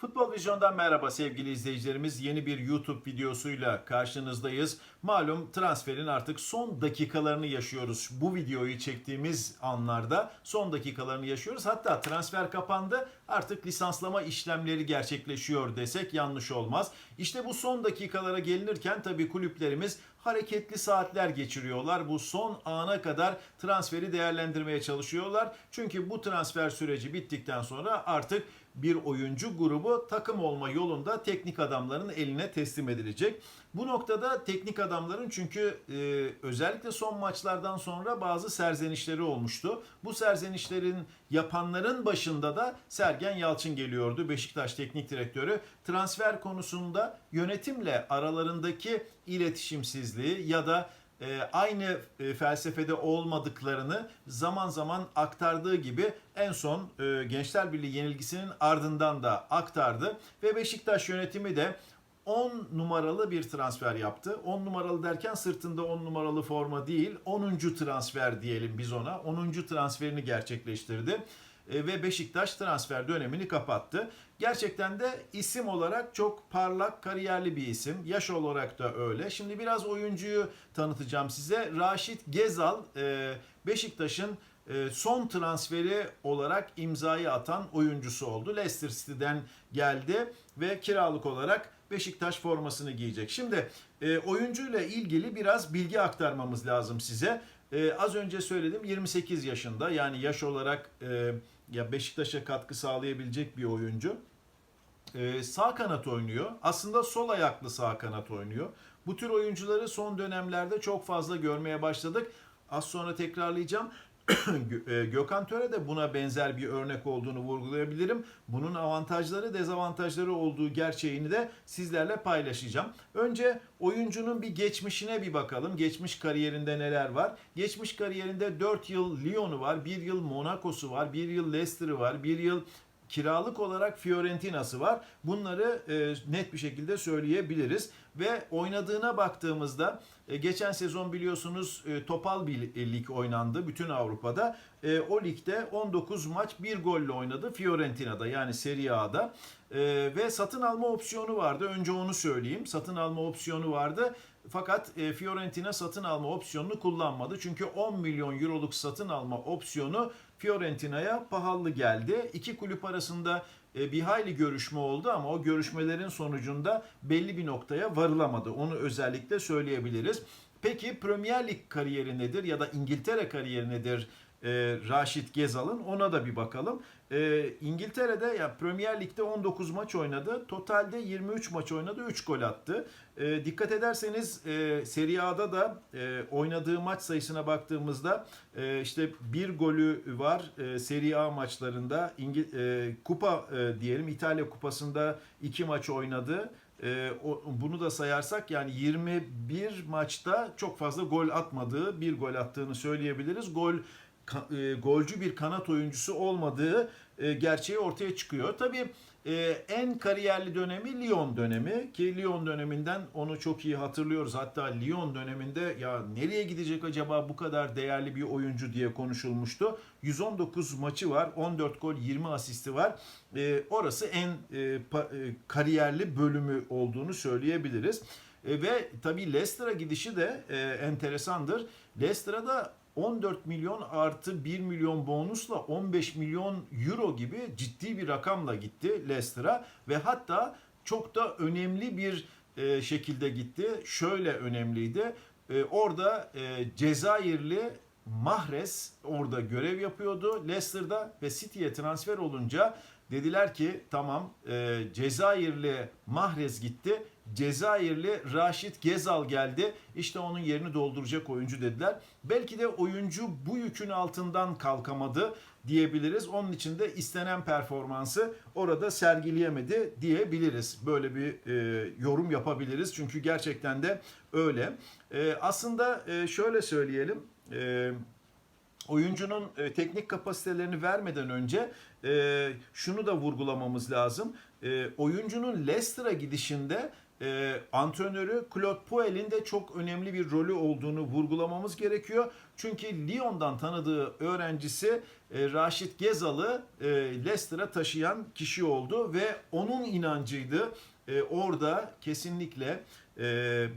Futbol Vizyon'dan merhaba sevgili izleyicilerimiz. Yeni bir YouTube videosuyla karşınızdayız. Malum transferin artık son dakikalarını yaşıyoruz. Bu videoyu çektiğimiz anlarda son dakikalarını yaşıyoruz. Hatta transfer kapandı. Artık lisanslama işlemleri gerçekleşiyor desek yanlış olmaz. İşte bu son dakikalara gelinirken tabii kulüplerimiz hareketli saatler geçiriyorlar. Bu son ana kadar transferi değerlendirmeye çalışıyorlar. Çünkü bu transfer süreci bittikten sonra artık bir oyuncu grubu takım olma yolunda teknik adamların eline teslim edilecek. Bu noktada teknik adamların çünkü e, özellikle son maçlardan sonra bazı serzenişleri olmuştu. Bu serzenişlerin yapanların başında da Sergen Yalçın geliyordu. Beşiktaş Teknik Direktörü transfer konusunda yönetimle aralarındaki iletişimsizliği ya da e, aynı e, felsefede olmadıklarını zaman zaman aktardığı gibi en son e, Gençler Birliği yenilgisinin ardından da aktardı ve Beşiktaş yönetimi de 10 numaralı bir transfer yaptı. 10 numaralı derken sırtında 10 numaralı forma değil, 10. transfer diyelim biz ona. 10. transferini gerçekleştirdi ve Beşiktaş transfer dönemini kapattı. Gerçekten de isim olarak çok parlak, kariyerli bir isim. Yaş olarak da öyle. Şimdi biraz oyuncuyu tanıtacağım size. Raşit Gezal, e, Beşiktaş'ın e, son transferi olarak imzayı atan oyuncusu oldu. Leicester City'den geldi ve kiralık olarak Beşiktaş formasını giyecek. Şimdi e, oyuncuyla ilgili biraz bilgi aktarmamız lazım size. E, az önce söyledim 28 yaşında yani yaş olarak e, ya Beşiktaş'a katkı sağlayabilecek bir oyuncu. E, sağ kanat oynuyor. Aslında sol ayaklı sağ kanat oynuyor. Bu tür oyuncuları son dönemlerde çok fazla görmeye başladık. Az sonra tekrarlayacağım. E, Gökhan Töre de buna benzer bir örnek olduğunu vurgulayabilirim. Bunun avantajları, dezavantajları olduğu gerçeğini de sizlerle paylaşacağım. Önce oyuncunun bir geçmişine bir bakalım. Geçmiş kariyerinde neler var? Geçmiş kariyerinde 4 yıl Lyon'u var, 1 yıl Monaco'su var, 1 yıl Leicester'ı var, 1 yıl kiralık olarak Fiorentina'sı var. Bunları e, net bir şekilde söyleyebiliriz. Ve oynadığına baktığımızda e, geçen sezon biliyorsunuz e, topal bir lig oynandı bütün Avrupa'da. E, o ligde 19 maç bir golle oynadı Fiorentina'da yani Serie A'da. E, ve satın alma opsiyonu vardı. Önce onu söyleyeyim. Satın alma opsiyonu vardı. Fakat e, Fiorentina satın alma opsiyonunu kullanmadı. Çünkü 10 milyon euroluk satın alma opsiyonu Fiorentina'ya pahalı geldi. İki kulüp arasında e, bir hayli görüşme oldu ama o görüşmelerin sonucunda belli bir noktaya varılamadı. Onu özellikle söyleyebiliriz. Peki Premier Lig kariyeri nedir ya da İngiltere kariyeri nedir? e, Raşit Gezal'ın ona da bir bakalım. E, İngiltere'de ya Premier Lig'de 19 maç oynadı. Totalde 23 maç oynadı. 3 gol attı. E, dikkat ederseniz e, Serie A'da da e, oynadığı maç sayısına baktığımızda e, işte bir golü var e, Serie A maçlarında. İngil e, kupa e, diyelim İtalya kupasında 2 maç oynadı. E, o, bunu da sayarsak yani 21 maçta çok fazla gol atmadığı, bir gol attığını söyleyebiliriz. Gol e, golcü bir kanat oyuncusu olmadığı e, gerçeği ortaya çıkıyor. Tabii e, en kariyerli dönemi Lyon dönemi ki Lyon döneminden onu çok iyi hatırlıyoruz. Hatta Lyon döneminde ya nereye gidecek acaba bu kadar değerli bir oyuncu diye konuşulmuştu. 119 maçı var, 14 gol, 20 asisti var. E, orası en kariyerli bölümü olduğunu söyleyebiliriz. Ve tabii Leicester'a gidişi de enteresandır. Leicester'a da 14 milyon artı 1 milyon bonusla 15 milyon euro gibi ciddi bir rakamla gitti Leicester'a ve hatta çok da önemli bir e, şekilde gitti. Şöyle önemliydi. E, orada e, Cezayirli Mahrez orada görev yapıyordu Leicester'da ve City'ye transfer olunca dediler ki tamam e, Cezayirli Mahrez gitti. Cezayirli Raşit Gezal geldi. İşte onun yerini dolduracak oyuncu dediler. Belki de oyuncu bu yükün altından kalkamadı diyebiliriz. Onun için de istenen performansı orada sergileyemedi diyebiliriz. Böyle bir e, yorum yapabiliriz. Çünkü gerçekten de öyle. E, aslında e, şöyle söyleyelim. E, oyuncunun e, teknik kapasitelerini vermeden önce e, şunu da vurgulamamız lazım. E, oyuncunun Leicester'a gidişinde e, antrenörü Claude Puel'in de çok önemli bir rolü olduğunu vurgulamamız gerekiyor. Çünkü Lyon'dan tanıdığı öğrencisi e, Raşit Gezal'ı e, Leicester'a taşıyan kişi oldu ve onun inancıydı. E, orada kesinlikle e,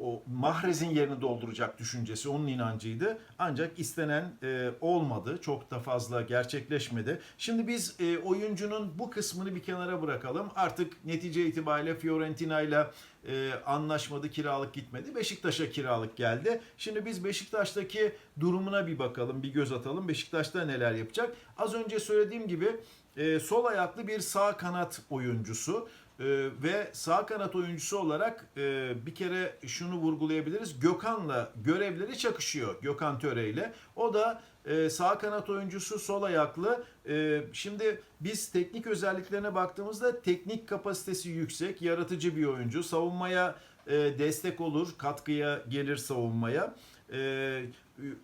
o Mahrez'in yerini dolduracak düşüncesi onun inancıydı. Ancak istenen e, olmadı. Çok da fazla gerçekleşmedi. Şimdi biz e, oyuncunun bu kısmını bir kenara bırakalım. Artık netice itibariyle Fiorentina ile e, anlaşmadı, kiralık gitmedi. Beşiktaş'a kiralık geldi. Şimdi biz Beşiktaş'taki durumuna bir bakalım, bir göz atalım. Beşiktaş'ta neler yapacak? Az önce söylediğim gibi e, sol ayaklı bir sağ kanat oyuncusu. Ee, ve sağ kanat oyuncusu olarak e, bir kere şunu vurgulayabiliriz. Gökhan'la görevleri çakışıyor Gökhan Töre ile. O da e, sağ kanat oyuncusu sol ayaklı. E, şimdi biz teknik özelliklerine baktığımızda teknik kapasitesi yüksek, yaratıcı bir oyuncu. Savunmaya e, destek olur, katkıya gelir savunmaya. E,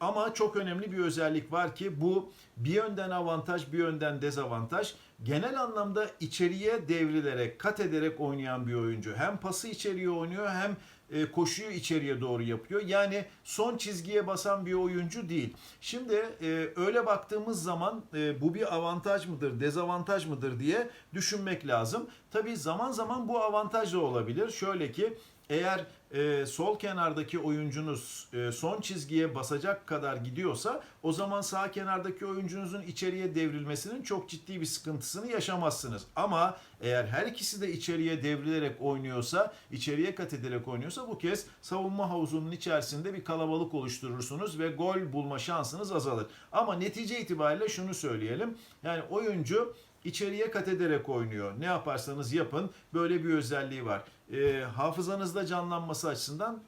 ama çok önemli bir özellik var ki bu bir yönden avantaj bir yönden dezavantaj. Genel anlamda içeriye devrilerek, kat ederek oynayan bir oyuncu. Hem pası içeriye oynuyor hem e, koşuyu içeriye doğru yapıyor. Yani son çizgiye basan bir oyuncu değil. Şimdi e, öyle baktığımız zaman e, bu bir avantaj mıdır, dezavantaj mıdır diye düşünmek lazım. Tabii zaman zaman bu avantaj da olabilir. Şöyle ki eğer e, sol kenardaki oyuncunuz e, son çizgiye basacak kadar gidiyorsa o zaman sağ kenardaki oyuncunuzun içeriye devrilmesinin çok ciddi bir sıkıntısını yaşamazsınız. Ama eğer her ikisi de içeriye devrilerek oynuyorsa, içeriye kat ederek oynuyorsa bu kez savunma havuzunun içerisinde bir kalabalık oluşturursunuz ve gol bulma şansınız azalır. Ama netice itibariyle şunu söyleyelim. Yani oyuncu içeriye kat ederek oynuyor. Ne yaparsanız yapın böyle bir özelliği var. E, hafızanızda canlanması açısından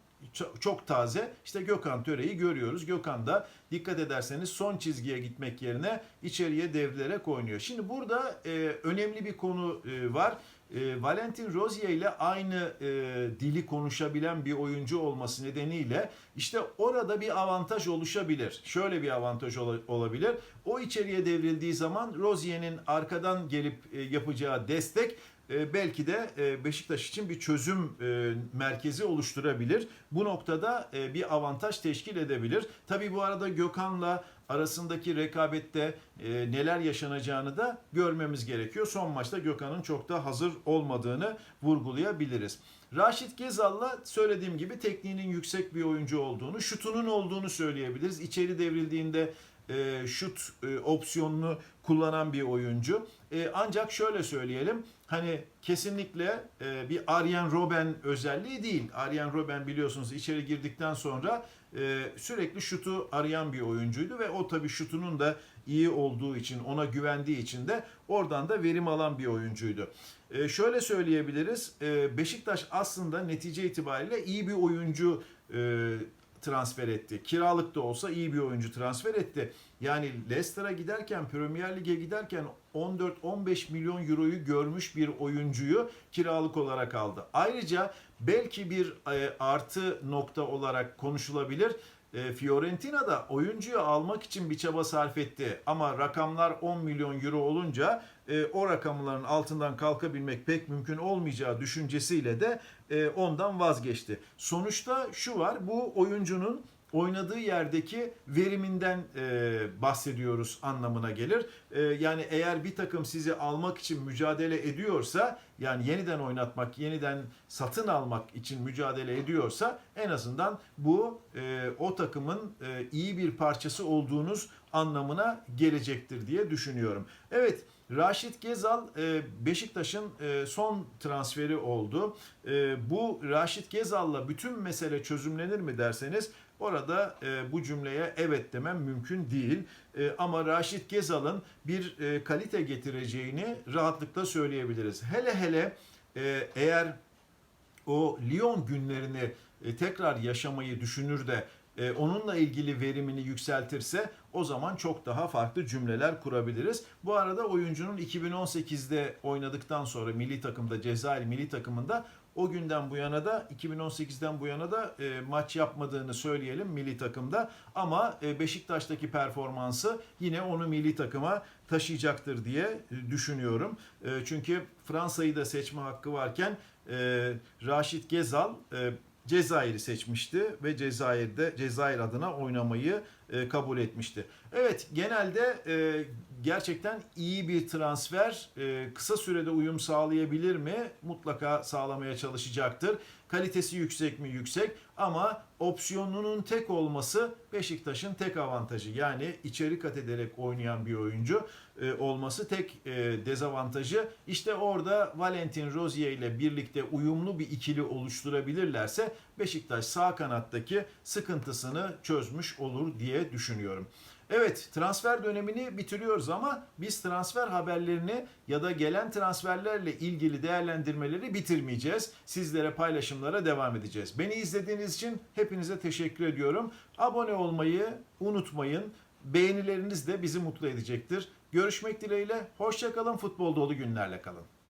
çok, taze. İşte Gökhan Töre'yi görüyoruz. Gökhan da dikkat ederseniz son çizgiye gitmek yerine içeriye devrilerek oynuyor. Şimdi burada e, önemli bir konu e, var. E, Valentin Rozier ile aynı e, dili konuşabilen bir oyuncu olması nedeniyle işte orada bir avantaj oluşabilir. Şöyle bir avantaj ola- olabilir. O içeriye devrildiği zaman Rozier'in arkadan gelip e, yapacağı destek e, belki de e, Beşiktaş için bir çözüm e, merkezi oluşturabilir. Bu noktada bir avantaj teşkil edebilir. Tabii bu arada Gökhan'la arasındaki rekabette neler yaşanacağını da görmemiz gerekiyor. Son maçta Gökhan'ın çok da hazır olmadığını vurgulayabiliriz. Raşit Gezal'la söylediğim gibi tekniğinin yüksek bir oyuncu olduğunu, şutunun olduğunu söyleyebiliriz. İçeri devrildiğinde e, şut e, opsiyonunu kullanan bir oyuncu. E, ancak şöyle söyleyelim. Hani kesinlikle e, bir Arjen Robben özelliği değil. Arjen Robben biliyorsunuz içeri girdikten sonra e, sürekli şutu arayan bir oyuncuydu ve o tabii şutunun da iyi olduğu için, ona güvendiği için de oradan da verim alan bir oyuncuydu. E, şöyle söyleyebiliriz. E, Beşiktaş aslında netice itibariyle iyi bir oyuncu e, transfer etti. Kiralık da olsa iyi bir oyuncu transfer etti. Yani Leicester'a giderken, Premier Lig'e giderken 14-15 milyon euroyu görmüş bir oyuncuyu kiralık olarak aldı. Ayrıca belki bir e, artı nokta olarak konuşulabilir. E, Fiorentina da oyuncuyu almak için bir çaba sarf etti. Ama rakamlar 10 milyon euro olunca e, o rakamların altından kalkabilmek pek mümkün olmayacağı düşüncesiyle de e, ondan vazgeçti. Sonuçta şu var bu oyuncunun oynadığı yerdeki veriminden e, bahsediyoruz anlamına gelir. E, yani eğer bir takım sizi almak için mücadele ediyorsa yani yeniden oynatmak, yeniden satın almak için mücadele ediyorsa en azından bu e, o takımın e, iyi bir parçası olduğunuz anlamına gelecektir diye düşünüyorum. Evet Raşit Gezal e, Beşiktaş'ın e, son transferi oldu. E, Bu Raşit Gezal'la bütün mesele çözümlenir mi derseniz Orada bu cümleye evet demem mümkün değil. Ama Raşit Gezal'ın bir kalite getireceğini rahatlıkla söyleyebiliriz. Hele hele eğer o Lyon günlerini tekrar yaşamayı düşünür de e, onunla ilgili verimini yükseltirse o zaman çok daha farklı cümleler kurabiliriz. Bu arada oyuncunun 2018'de oynadıktan sonra milli takımda Cezayir milli takımında o günden bu yana da 2018'den bu yana da e, maç yapmadığını söyleyelim milli takımda ama e, Beşiktaş'taki performansı yine onu milli takıma taşıyacaktır diye e, düşünüyorum. E, çünkü Fransa'yı da seçme hakkı varken e, Raşit Gezal e, Cezayir'i seçmişti ve Cezayir'de Cezayir adına oynamayı e, kabul etmişti. Evet genelde e, gerçekten iyi bir transfer e, kısa sürede uyum sağlayabilir mi? Mutlaka sağlamaya çalışacaktır. Kalitesi yüksek mi? Yüksek ama opsiyonunun tek olması Beşiktaş'ın tek avantajı. Yani içeri kat ederek oynayan bir oyuncu e, olması tek e, dezavantajı. İşte orada Valentin Rozier ile birlikte uyumlu bir ikili oluşturabilirlerse Beşiktaş sağ kanattaki sıkıntısını çözmüş olur diye düşünüyorum. Evet transfer dönemini bitiriyoruz ama biz transfer haberlerini ya da gelen transferlerle ilgili değerlendirmeleri bitirmeyeceğiz. Sizlere paylaşımlara devam edeceğiz. Beni izlediğiniz için hepinize teşekkür ediyorum. Abone olmayı unutmayın. Beğenileriniz de bizi mutlu edecektir. Görüşmek dileğiyle. Hoşçakalın. Futbol dolu günlerle kalın.